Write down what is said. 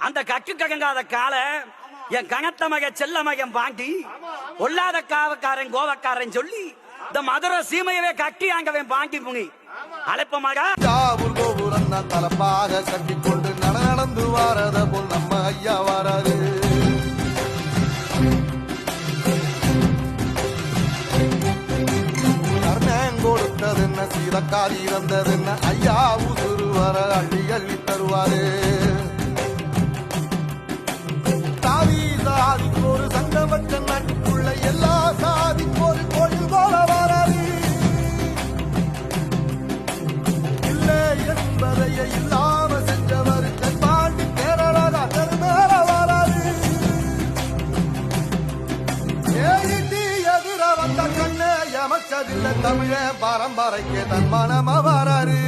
அந்த கக்கு ககங்காத கால என் கனத்த மக செல்ல மகன் பாண்டி ஒல்லாத காவக்காரன் கோவக்காரன் சொல்லி இந்த மதுரை சீமையவே கட்டி அங்கவன் பாண்டி புங்கி அழைப்ப மகா. கோபுரம் தான் தலப்பாக கட்டி கொண்டு நடந்து வாரத போல் நம்ம ஐயா வராது கொடுத்தது என்ன சீதக்காரி இறந்தது என்ன ஐயா உசுறு வர அள்ளி அள்ளி தருவாரு. படிச்சதில்ல தமிழ பாரம்பரைக்கு தன் மனம வராரு